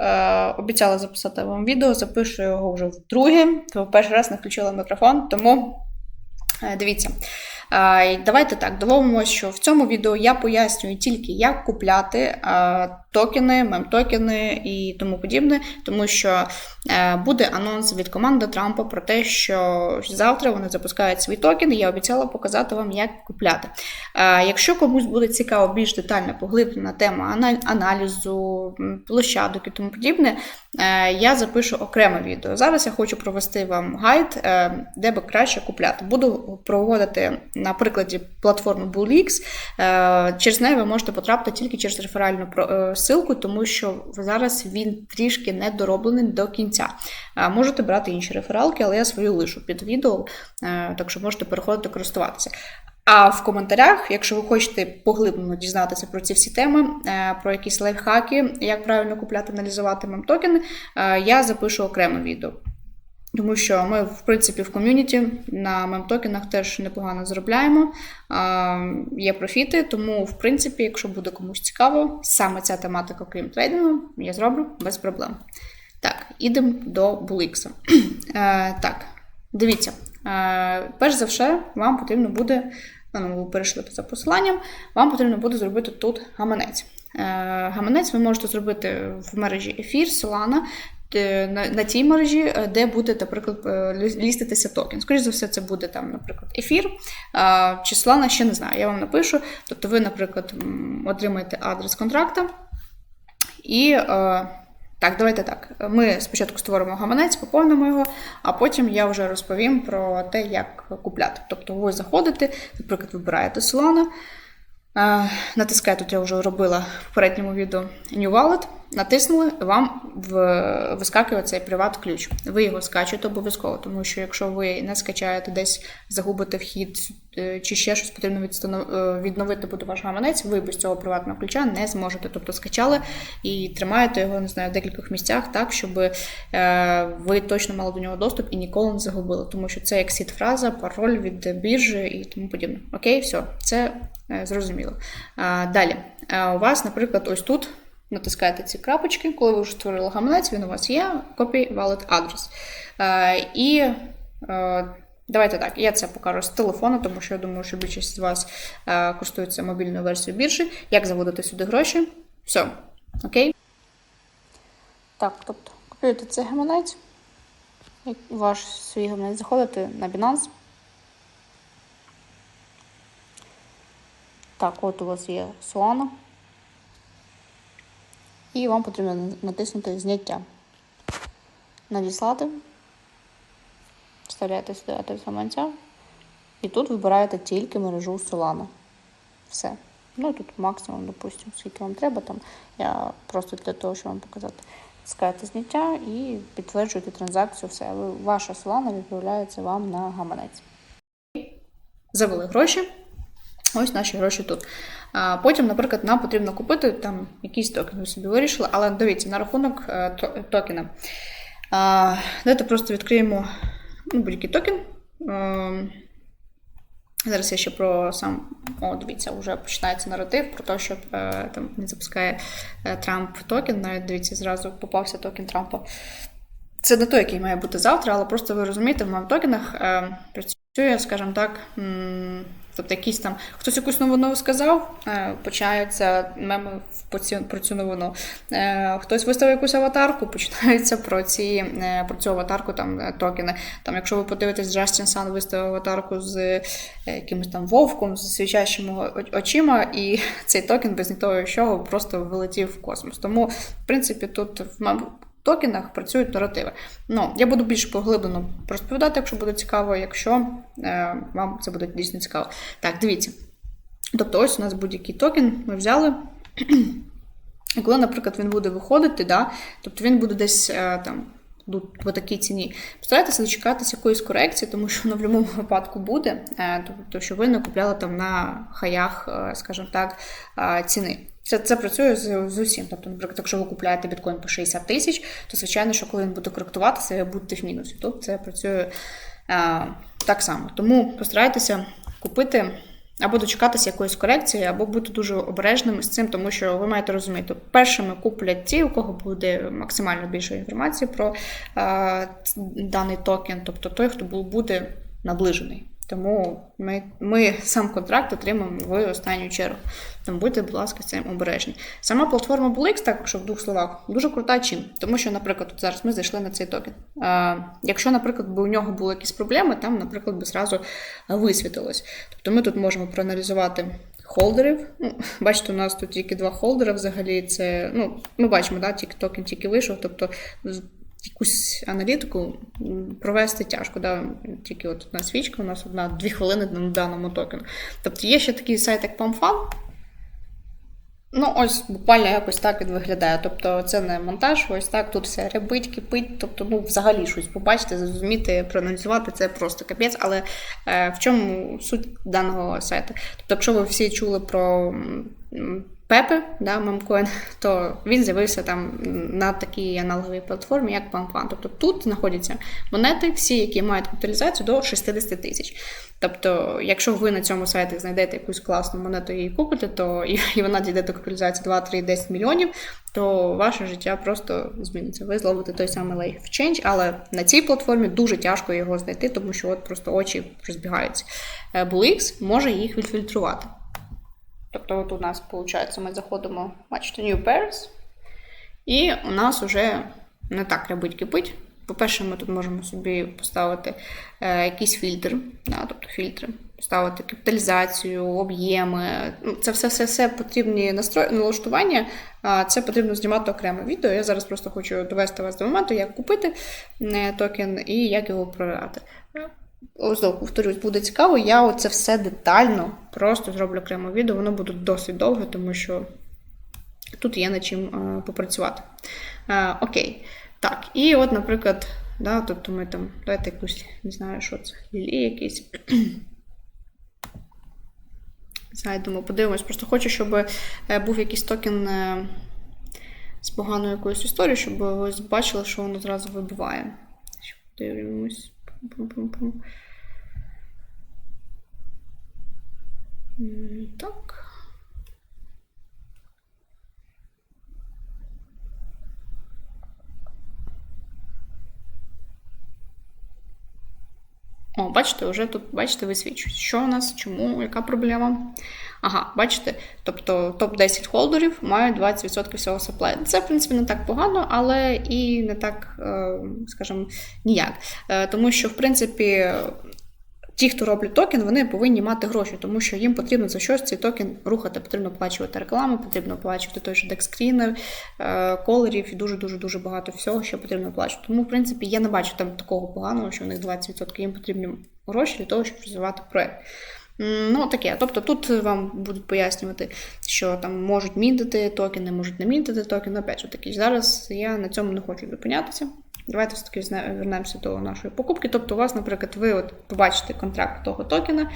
Е, обіцяла записати вам відео, запишу його вже вдруге. То перший раз не включила мікрофон, тому е, дивіться. Е, давайте так, домовимося, що в цьому відео я пояснюю тільки, як купляти токени, мем-токени і тому подібне, тому що е, буде анонс від команди Трампа про те, що завтра вони запускають свій токен. і Я обіцяла показати вам, як купляти. Е, Якщо комусь буде цікаво більш детально поглиблена тема аналізу, площадок і тому подібне, е, я запишу окреме відео. Зараз я хочу провести вам гайд, де би краще купляти. Буду проводити на прикладі платформи BullX. Через неї ви можете потрапити тільки через реферальну е, тому що зараз він трішки недороблений до кінця. Е, Можете брати інші рефералки, але я свою лишу під відео, е, так що можете переходити користуватися. А в коментарях, якщо ви хочете поглиблено дізнатися про ці всі теми, е, про якісь лайфхаки, як правильно купляти, аналізувати мем-токени, я запишу окреме відео. Тому що ми, в принципі, в ком'юніті на мем-токенах теж непогано заробляємо, є профіти, тому, в принципі, якщо буде комусь цікаво, саме ця тематика, крім трейдингу, я зроблю без проблем. Так, ідемо до Булікса. Е, так, дивіться. Е, перш за все, вам потрібно буде, ну, ви перейшли за посиланням, вам потрібно буде зробити тут гаманець. Е, гаманець ви можете зробити в мережі Ефір, Solana, на, на тій мережі, е, де буде, наприклад, е, ліститися токен. Скоріше за все, це буде там, наприклад, ефір. е, Чи Solana, ще не знаю, я вам напишу. Тобто ви, наприклад, отримаєте адрес контракта. І е, так, давайте так. Ми спочатку створимо гаманець, поповнимо його, а потім я вже розповім про те, як купляти. Тобто ви заходите, наприклад, вибираєте Solana, е, натискаєте, тут я вже робила в попередньому відео New Wallet, натиснули, вам вискакує цей приват-ключ. Ви його скачуєте обов'язково, тому що якщо ви не скачаєте десь, загубите вхід е, чи ще щось потрібно е, відновити буде ваш гаманець, ви без цього приватного ключа не зможете. Тобто скачали і тримаєте його, не знаю, в декількох місцях так, щоб е, ви точно мали до нього доступ і ніколи не загубили, тому що це як сіт-фраза, пароль від біржі і тому подібне. Окей, все, це зрозуміло. Далі, у вас, наприклад, ось тут. Натискаєте ці крапочки, коли ви вже створили гаманець, він у вас є, copy wallet адрес. Е, і е, давайте так, я це покажу з телефону, тому що я думаю, що більшість з вас е, користується мобільною версією біржі. Як заводити сюди гроші? Все, окей. Так, тобто, копіюєте цей гаманець, ваш свій гаманець, заходите на Binance. Так, от у вас є Solana. І вам потрібно натиснути зняття. Надіслати. Вставляєте сюди адрес гаманця. І тут вибираєте тільки мережу Solana. Все. Ну тут максимум, допустимо, скільки вам треба. Там я просто для того, щоб вам показати. Скаєте зняття і підтверджуєте транзакцію. Все. Ваша Solana відправляється вам на гаманець. Завели гроші. Ось наші гроші тут. А потім, наприклад, нам потрібно купити там якийсь токен. Ви собі вирішили, але дивіться, на рахунок е, токена. А, давайте просто відкриємо ну, будь-який токен. Ем, Зараз я ще про сам. О, дивіться, вже починається наратив про те, що е, там не запускає е, Трамп токен. Навіть дивіться, зразу попався токен Трампа. Це не той, який має бути завтра, але просто ви розумієте, в моїх токенах е, працює, скажімо так, тобто якийсь там хтось якусь новину сказав, е, починаються меми про цю новину. Е, хтось виставив якусь аватарку, починаються про ці е, про цю аватарку там токени. Там, якщо ви подивитесь, Джастін Сан виставив аватарку з якимось там вовком, з свічащими очима, і цей токен без того, просто вилетів в космос. Тому, в принципі, тут токенах працюють наративи. Ну, я буду більш поглиблено розповідати, якщо буде цікаво, якщо е, вам це буде дійсно цікаво. Так, дивіться. Тобто, ось у нас будь-який токен ми взяли. І коли, наприклад, він буде виходити, да, тобто він буде десь е, там. Ну, По такій ціні. Постарайтеся дочекатися якоїсь корекції, тому що воно в будь-якому випадку буде, е, тобто, що ви не купляли там на хаях, е, скажімо так, е, ціни. Це, це працює з, з усім. Тобто, наприклад, якщо ви купляєте біткоін по 60 тисяч, то звичайно, що коли він буде коректуватися, ви будете в мінусі. Тобто це працює е, так само. Тому постарайтеся купити або дочекатися якоїсь корекції, або бути дуже обережними з цим, тому що ви маєте розуміти, першими куплять ті, у кого буде максимально більше інформації про е, даний токен, тобто той, хто буде наближений. Тому ми ми сам контракт отримаємо в останню чергу. Тому будьте, будь ласка, цим обережні. Сама платформа BullX, так, якщо в двох словах, дуже крута чим. Тому що, наприклад, от зараз ми зайшли на цей токен. А, Якщо, наприклад, би у нього були якісь проблеми, там, наприклад, би зразу висвітилось. Тобто ми тут можемо проаналізувати холдерів. Ну, Бачите, у нас тут тільки два холдери взагалі. Це, ну, Ми бачимо, да, тільки токен тільки вийшов. тобто якусь аналітику провести тяжко. Да? Тільки от одна свічка, у нас одна дві хвилини на даному токену. Тобто є ще такий сайт, як PalmFan. Ну, ось буквально якось так він виглядає. Тобто це не монтаж, ось так тут все рябить, кипить. Тобто, ну, взагалі щось побачити, зрозуміти, проаналізувати це просто капець. Але е, в чому суть даного сайту? Тобто, якщо ви всі чули про Пепе, да, мемкоін, то він з'явився там на такій аналоговій платформі, як PanFan. Тобто тут знаходяться монети, всі, які мають капіталізацію до 60 тисяч. Тобто, якщо ви на цьому сайті знайдете якусь класну монету і купите, то і вона дійде до капіталізації 2, 3, 10 мільйонів, то ваше життя просто зміниться. Ви зловите той самий life change, але на цій платформі дуже тяжко його знайти, тому що от просто очі розбігаються. Е, BullX може їх відфільтрувати. Тобто, от у нас, виходить, ми заходимо, бачите, New Pairs, і у нас вже не так рябить кипить. По-перше, ми тут можемо собі поставити е, якийсь фільтр, да, тобто фільтри, поставити капіталізацію, об'єми. Ну, це все-все-все потрібні настрої, налаштування. Це потрібно знімати окреме відео. Я зараз просто хочу довести вас до моменту, як купити е, токен і як його продати. Ось, повторюсь, буде цікаво. Я це все детально просто зроблю окремо відео, воно буде досить довго, тому що тут є над чим е, попрацювати. Е, окей. Так, і от, наприклад, да, тобто ми там, давайте якусь, не знаю, що це, лілі якісь. Зайдемо, подивимось. Просто хочу, щоб е, був якийсь токен з поганою якоюсь історією, щоб ви бачили, що воно зразу вибиває. Donc, О, бачите, вже тут, бачите, висвічують. Що у нас, чому, яка проблема? Ага, бачите, тобто топ-10 холдерів мають 20% всього саплаю. Це, в принципі, не так погано, але і не так, е, скажімо, ніяк. Е, тому що, в принципі, ті, хто роблять токен, вони повинні мати гроші, тому що їм потрібно за щось цей токен рухати. Потрібно оплачувати рекламу, потрібно оплачувати той же декскрінер, колерів і дуже-дуже дуже багато всього, що потрібно оплачувати. Тому, в принципі, я не бачу там такого поганого, що у них 20% їм потрібні гроші для того, щоб розвивати проект. Ну, таке. Тобто тут вам будуть пояснювати, що там можуть мінтити токени, можуть не мінтити токени. Опять же таки, зараз я на цьому не хочу зупинятися. Давайте все-таки вернемося до нашої покупки. Тобто, у вас, наприклад, ви от побачите контракт того токена,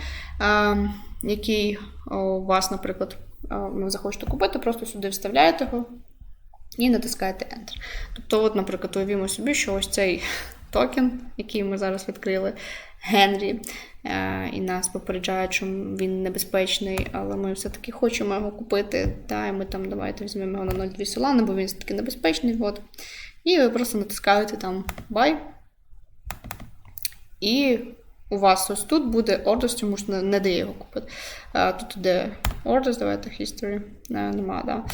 який у вас, наприклад, ви захочете купити, просто сюди вставляєте його і натискаєте Enter. Тобто, от, наприклад, уявімо собі, що ось цей токен, який ми зараз відкрили, Генрі, е, і нас попереджають, що він небезпечний, але ми все-таки хочемо його купити. Та, і ми там давайте візьмемо його на 0,2 солани, бо він все-таки небезпечний. І ви просто натискаєте там Buy. І у вас ось тут буде orders, тому що не дає його купити. Тут іде orders, давайте history. Не, нема, да.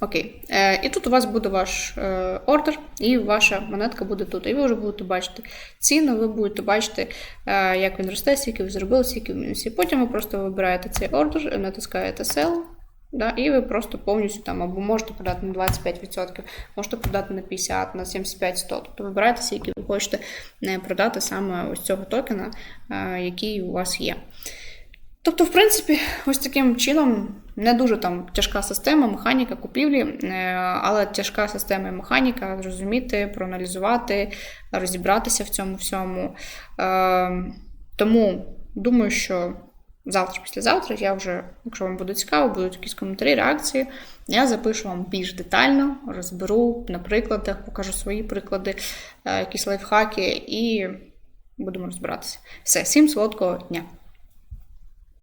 Окей. Е, І тут у вас буде ваш ордер, і ваша монетка буде тут. І ви вже будете бачити ціну, ви будете бачити, е, як він росте, скільки ви зробили, скільки в мінусі. Потім ви просто вибираєте цей ордер, натискаєте Sell. Да, І ви просто повністю там або можете продати на 25%, можете продати на 50%, на 75%, 100%. Тобто вибирайте, скільки ви хочете продати саме ось цього токена, який у вас є. Тобто, в принципі, ось таким чином не дуже там тяжка система, механіка купівлі, е, але тяжка система і механіка зрозуміти, проаналізувати, розібратися в цьому всьому. Е, тому думаю, що завтра, післязавтра, я вже, якщо вам буде цікаво, будуть якісь коментарі, реакції. Я запишу вам більш детально, розберу на прикладах, покажу свої приклади, е, якісь лайфхаки і будемо розбиратися. Все, всім солодкого дня!